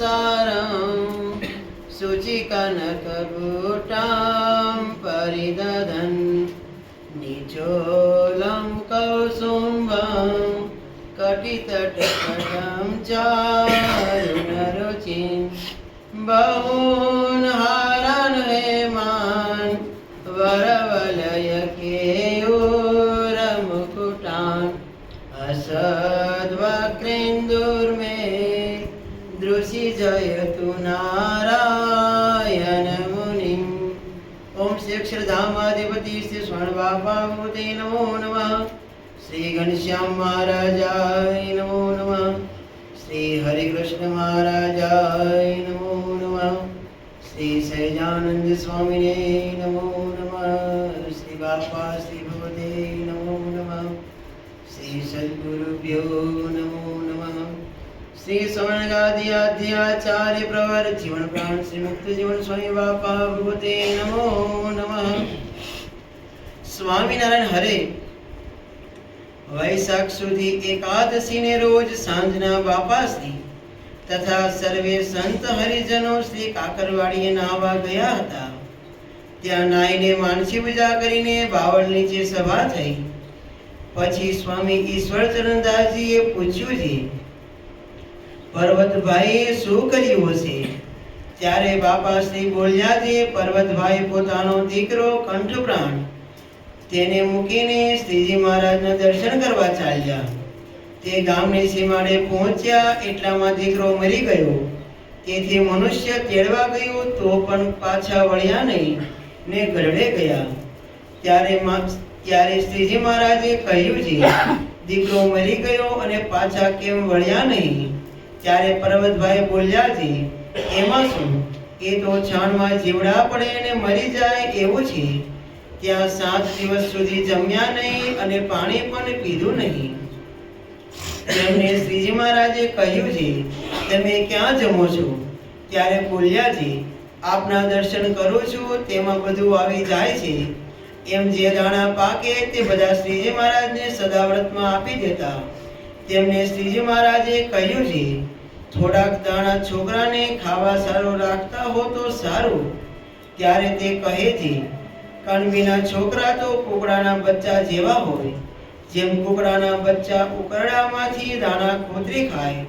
सारं शुचिकनकभूटां परिदधन् निचोलं कौसुम्बं कटितटकटं चारुणरुचिं તું નારાયણ મુનિ ઓમ શ્રી અક્ષરધામાધિપતિ શ્રી સ્વર્ણ બાપા મૂર્તિ નમો નમઃ શ્રી ઘનશ્યામ મહારાજાય નમો નમઃ શ્રી હરિકૃષ્ણ મહારાજાય નમો નમઃ શ્રી સહેજાનંદ સ્વામીને નમો નમઃ શ્રી બાપા શ્રી ભગવતે નમો નમઃ શ્રી સદગુરુભ્યો શ્રી સવર્ણગાદિયાધ્યાચાર્ય પ્રવર જીવન પ્રાણ શ્રી મુક્ત જીવન સ્વામી બાપા ભગવતે નમો નમ. સ્વામિનારાયણ હરે. વૈશાખ સુધી એકાદશી ને રોજ સાંજના બાપાશ્રી તથા સર્વે સંત હરિજનો શ્રી કાકરવાડીએ નાવા ગયા હતા. ત્યાં નાઈને માનસી પૂજા કરીને બાવળ નીચે સભા થઈ. પછી સ્વામી ઈશ્વરચરણદાસજીએ પૂછ્યું છે પર્વતભાઈએ શું કર્યું હશે? ત્યારે બાપાશ્રી બોલ્યા બોલ્યાજી પર્વતભાઈ પોતાનો દીકરો કંઠપ્રાણ તેને મૂકીને શ્રીજી મહારાજના દર્શન કરવા ચાલ્યા. તે ગામની સીમાડે પહોંચ્યા એટલામાં દીકરો મરી ગયો. તેથી મનુષ્ય તેડવા ગયું તો પણ પાછા વળ્યા નહીં ને ગરડે ગયા. ત્યારે ત્યારે શ્રીજી મહારાજે કહ્યું છે, દીકરો મરી ગયો અને પાછા કેમ વળ્યા નહીં? ત્યારે પર્વતભાઈ બોલ્યા એમાં શું? એ તો છાણમાં જીવડા પડે અને મરી જાય એવું છે. ત્યાં સાત દિવસ સુધી જમ્યા નહીં અને પાણી પણ પીધું નહીં. તેમને શ્રીજી મહારાજે કહ્યું છે, તમે ક્યાં જમો છો? ત્યારે બોલ્યા છે, આપના દર્શન કરું છું, તેમાં બધું આવી જાય છે. એમ જે દાણા પાકે તે બધા શ્રીજી મહારાજને સદાવ્રતમાં આપી દેતા. તેમને શ્રીજી મહારાજે કહ્યું છે, થોડાક દાણા છોકરાને ખાવા સારું રાખતા હો તો સારું. ત્યારે તે કહે છે કણબીના છોકરા તો કુકડાના બચ્ચા જેવા હોય. જેમ કુકડાના બચ્ચા ઉકરડામાંથી દાણા ખોતરી ખાય,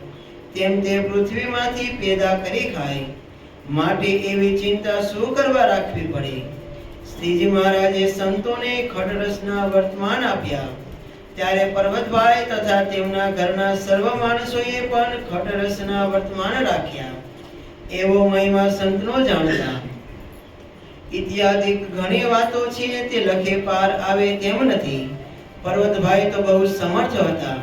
તેમ તે પૃથ્વીમાંથી પેદા કરી ખાય. માટે એવી ચિંતા શું કરવા રાખવી પડે? શ્રીજી મહારાજે સંતોને ખડરસના વર્તમાન આપ્યા. ત્યારે પર્વતભાઈ તથા તેમના ઘરના સર્વ માણસોએ પણ ખટરસના વર્તમાન રાખ્યા. એવો મહિમા સંતનો જાણતા. ઇત્યાદિ ઘણી વાતો છે તે લખે પાર આવે તેમ નથી. પર્વતભાઈ તો બહુ સમર્થ હતા.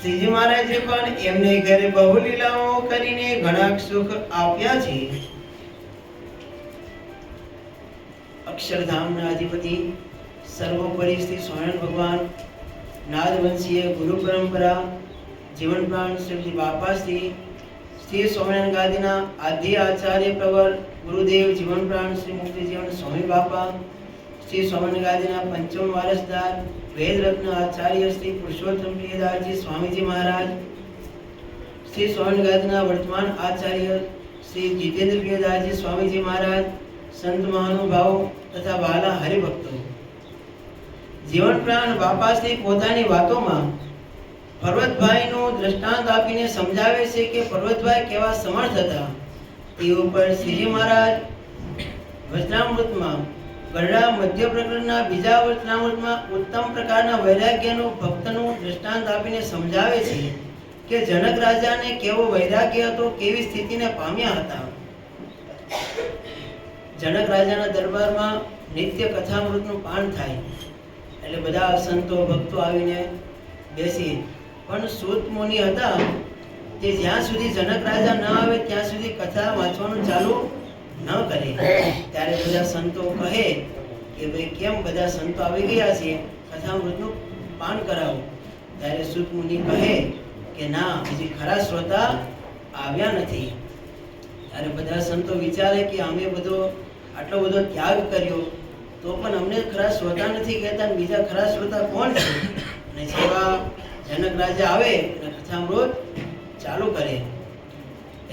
શ્રીજી મહારાજે પણ એમને ઘરે બહુ લીલાઓ કરીને ઘણા સુખ આપ્યા છે. અક્ષરધામના અધિપતિ, સર્વોપરી શ્રી સ્વામિનારાયણ ભગવાન નાદવંશીય ગુરુ પરંપરા, જીવન પ્રાણ શ્રી બાપા શ્રી સ્વામિનારાયણ ગાદીના આદ્ય આચાર્ય પ્રવર ગુરુદેવ જીવન પ્રાણ શ્રી મુક્તિ જીવન સ્વામી બાપા, શ્રી સ્વામિનારાયણ ગાદીના પંચમ વારસદાર વેદ રત્ન આચાર્ય શ્રી પુરુષોત્તમ પ્રિયદાસજી સ્વામીજી મહારાજ, શ્રી સ્વામિનારાયણ વર્તમાન આચાર્ય શ્રી જીતેન્દ્ર પ્રિયદાસજી સ્વામીજી મહારાજ, સંત મહાનુભાવો તથા બાલા હરિભક્તો. જીવન પ્રાણ બાપાશ્રી પોતાની વાતોમાં પર્વતભાઈનું દ્રષ્ટાંત આપીને સમજાવે છે કે પર્વતભાઈ કેવા સમર્થ હતા. તે ઉપર શ્રીજી મહારાજ વચનામૃતમાં ગરડા મધ્ય પ્રકરણના બીજા વચનામૃતમાં ઉત્તમ પ્રકારના વૈરાગ્યનું ભક્તનું દ્રષ્ટાંત આપીને સમજાવે છે કે જનક રાજાને કેવો વૈરાગ્ય હતો, કેવી સ્થિતિને પામ્યા હતા. જનક રાજાના દરબારમાં નિત્ય કથામૃતનું પાન થાય. એટલે બધા સંતો ભક્તો આવીને બેસી. પણ સૂત મુનિ હતા તે જ્યાં સુધી જનક રાજા ન આવે, ત્યાં સુધી કથા વાંચવાનું ચાલુ ન કરે. ત્યારે બધા સંતો કહે કે ભાઈ, કેમ બધા સંતો આવી ગયા છે? કથામૃતનું પાન કરાવો. ત્યારે સૂત મુનિ કહે કે, ના, હજી ખરા શ્રોતા આવ્યા નથી. ત્યારે બધા સંતો વિચારે કે, અમે બધો આટલો બધો ત્યાગ કર્યો. તો પણ અમને ખરા શ્રોતા નથી કહેતા બીજા ખરા શ્રોતા કોણ છે? અને જેવા જનક રાજા આવે અને કથામૃત ચાલુ કરે.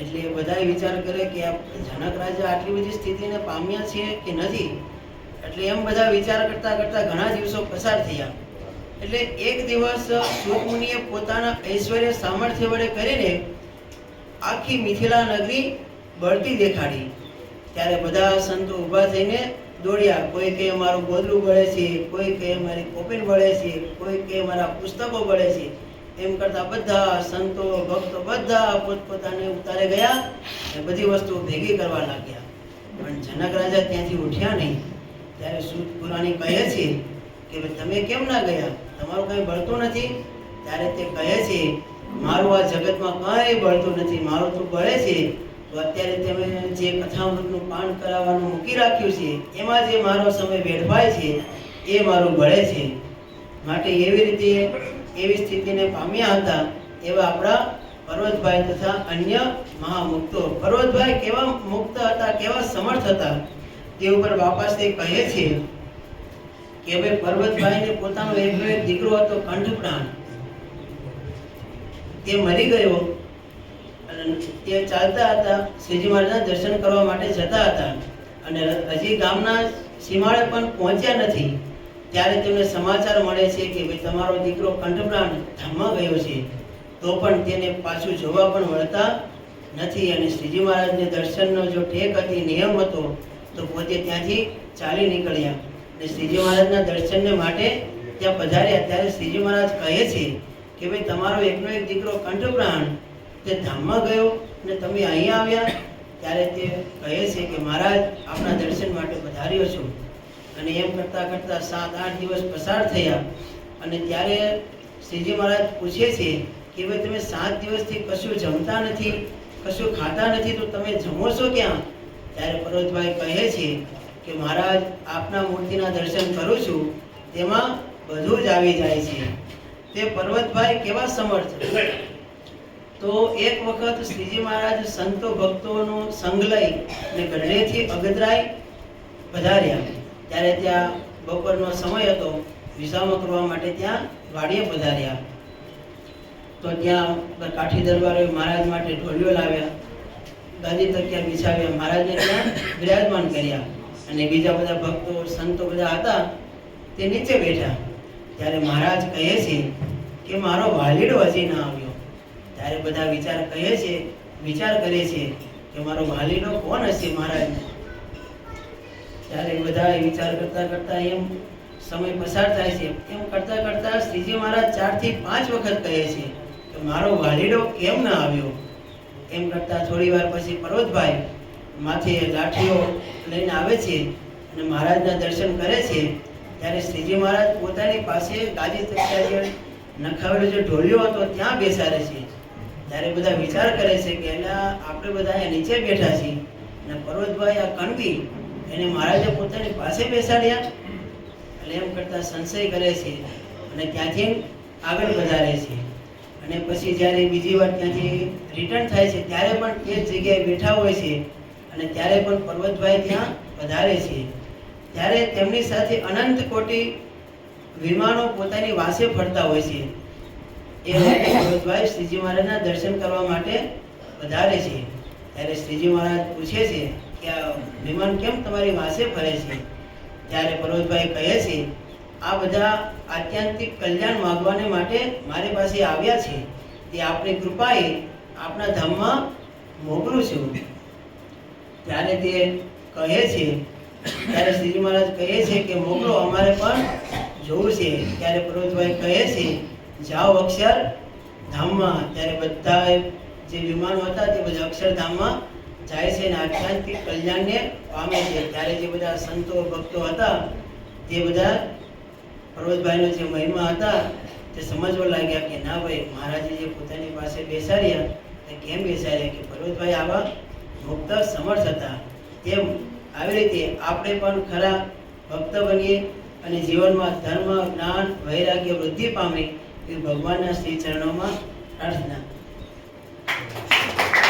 એટલે બધાએ વિચાર કરે કે આ જનક રાજા આટલી બધી સ્થિતિને પામ્યા છે કે નથી? એટલે એમ બધા વિચાર કરતા કરતા ઘણા દિવસો પસાર થયા. એટલે એક દિવસ સૂત પોતાના ઐશ્વર્ય સામર્થ્ય વડે કરીને આખી મિથિલા નગરી બળતી દેખાડી. ત્યારે બધા સંતો ઊભા થઈને દોડ્યા. કોઈ કે મારું બોદલું બળે છે, કોઈ કે મારી કોપીન બળે છે, કોઈ કે મારા પુસ્તકો બળે છે. એમ કરતા બધા સંતો, ભક્તો બધા પોતપોતાને ઉતારે ગયા અને બધી વસ્તુઓ ભેગી કરવા લાગ્યા. પણ જનક રાજા ત્યાંથી ઉઠ્યા નહીં. ત્યારે સૂત પુરાણી કહે છે કે તમે કેમ ના ગયા? તમારું કંઈ બળતું નથી? ત્યારે તે કહે છે, મારું આ જગતમાં કંઈ બળતું નથી. મારું તો બળે છે. તો અત્યારે તમે જે કથામૃતનું પાન કરાવવાનું મૂકી રાખ્યું છે, એમાં જે મારો સમય વેડફાય છે, એ મારું ભળે છે. માટે એવી રીતે એવી સ્થિતિને પામ્યા હતા એવા આપણા પર્વતભાઈ તથા અન્ય મહામુક્તો. પર્વતભાઈ કેવા મુક્ત હતા, કેવા સમર્થ હતા, તે ઉપર બાપાશ્રી કહે છે કે ભાઈ પર્વતભાઈને પોતાનો એકનો એક દીકરો હતો કંઠપ્રાણ. તે મરી ગયો. અને તે ચાલતા હતા શ્રીજી મહારાજના દર્શન કરવા માટે જતા હતા. અને હજી ગામના સીમાડે પણ પહોંચ્યા નથી. ત્યારે તેમને સમાચાર મળે છે કે ભાઈ, તમારો દીકરો કંઠપ્રાણ ધામમાં ગયો છે. તો પણ તેને પાછું જોવા પણ મળતા નથી અને શ્રીજી મહારાજને દર્શનનો જો ઠેક હતી નિયમ હતો, તો પોતે ત્યાંથી ચાલી નીકળ્યા. અને શ્રીજી મહારાજના દર્શનને માટે ત્યાં પધાર્યા. ત્યારે શ્રીજી મહારાજ કહે છે કે ભાઈ, તમારો એકનો એક દીકરો કંઠપ્રાણ તે ધામમાં ગયો અને તમે અહીંયા આવ્યા ત્યારે તે કહે છે કે મહારાજ આપણા દર્શન માટે પધાર્યો છું. અને એમ કરતાં કરતાં સાત, આઠ દિવસ પસાર થયા અને ત્યારે શ્રીજી મહારાજ પૂછે છે કે ભાઈ, તમે સાત દિવસથી કશું જમતા નથી, કશું ખાતા નથી, તો તમે જમો છો ક્યાં? ત્યારે પર્વતભાઈ કહે છે કે મહારાજ, આપના મૂર્તિના દર્શન કરું છું, તેમાં બધું જ આવી જાય છે. તે પર્વતભાઈ કેવા સમર્થ? તો એક વખત શ્રીજી મહારાજ સંતો ભક્તોનો સંગ લઈ અને ગઢડેથી અગતરાય પધાર્યા. ત્યારે ત્યાં બપોરનો સમય હતો. વિસામો કરવા માટે ત્યાં વાડીએ પધાર્યા. તો ત્યાં કાઠી દરબારે મહારાજ માટે ઢોલિયો લાવ્યા. ગાદી તકિયા બિછાવ્યા. મહારાજને ત્યાં બિરાજમાન કર્યા. અને બીજા બધા ભક્તો, સંતો બધા હતા તે નીચે બેઠા. ત્યારે મહારાજ કહે છે કે મારો વાલીડો હજી ના આવ્યો. ત્યારે બધા વિચાર કહે છે, વિચાર કરે છે કે મારો વાલીનો કોણ હશે મહારાજ ત્યારે બધા વિચાર કરતા કરતા એમ સમય પસાર થાય છે. એમ કરતા કરતા શ્રીજી મહારાજ ચારથી પાંચ વખત કહે છે કે મારો વાલીડો કેમ ના આવ્યો? એમ કરતા થોડી વાર પછી પર્વતભાઈ માથે લાઠીઓ લઈને આવે છે અને મહારાજના દર્શન કરે છે. ત્યારે શ્રીજી મહારાજ પોતાની પાસે ગાજી નખાવેલો જે ઢોલિયો હતો ત્યાં બેસાડે છે. ત્યારે બધા વિચાર કરે છે કે એલા આપણે બધા અહીંયા નીચે બેઠા છીએ. અને પર્વતભાઈ આ કણવી, એને મહારાજે પોતાની પાસે બેસાડ્યા. એટલે એમ કરતાં સંશય કરે છે અને ત્યાંથી આગળ વધારે છે. અને પછી જ્યારે બીજી વાર ત્યાંથી રિટર્ન થાય છે, ત્યારે પણ તે જ જગ્યાએ બેઠા હોય છે. અને ત્યારે પણ પર્વતભાઈ ત્યાં વધારે છે. ત્યારે તેમની સાથે અનંત કોટી વિમાનો પોતાની વાસે ફરતા હોય છે. એ પર્વતભાઈ શ્રીજી મહારાજના દર્શન કરવા માટે વધારે છે. ત્યારે શ્રીજી મહારાજ પૂછે છે કે આ વિમાન કેમ તમારી વાસે ફરે છે? ત્યારે પર્વતભાઈ કહે છે આ બધા આત્યંતિક કલ્યાણ માગવાને માટે મારી પાસે આવ્યા છે. તે આપણી કૃપાએ આપણા ધામમાં મોકલું છું. ત્યારે તે કહે છે ત્યારે શ્રીજી મહારાજ કહે છે કે મોકલો અમારે પણ જોવું છે. ત્યારે પર્વતભાઈ કહે છે જાઓ અક્ષર ધામમાં. ત્યારે બધા જે વિમાનો હતા તે બધા અક્ષરધામમાં જાય છે અને આધ્યાત્મિક કલ્યાણને પામે છે. ત્યારે જે બધા સંતો ભક્તો હતા તે બધા પર્વતભાઈનો જે મહિમા હતા તે સમજવા લાગ્યા કે ના ભાઈ, મહારાજે જે પોતાની પાસે બેસાડ્યા, તે કેમ બેસાડ્યા કે પર્વતભાઈ આવા મુક્ત સમર્થ હતા? તેમ આવી રીતે આપણે પણ ખરા ભક્ત બનીએ અને જીવનમાં ધર્મ, જ્ઞાન, વૈરાગ્ય વૃદ્ધિ પામે ભગવાનના શ્રી ચરણોમાં પ્રાર્થના.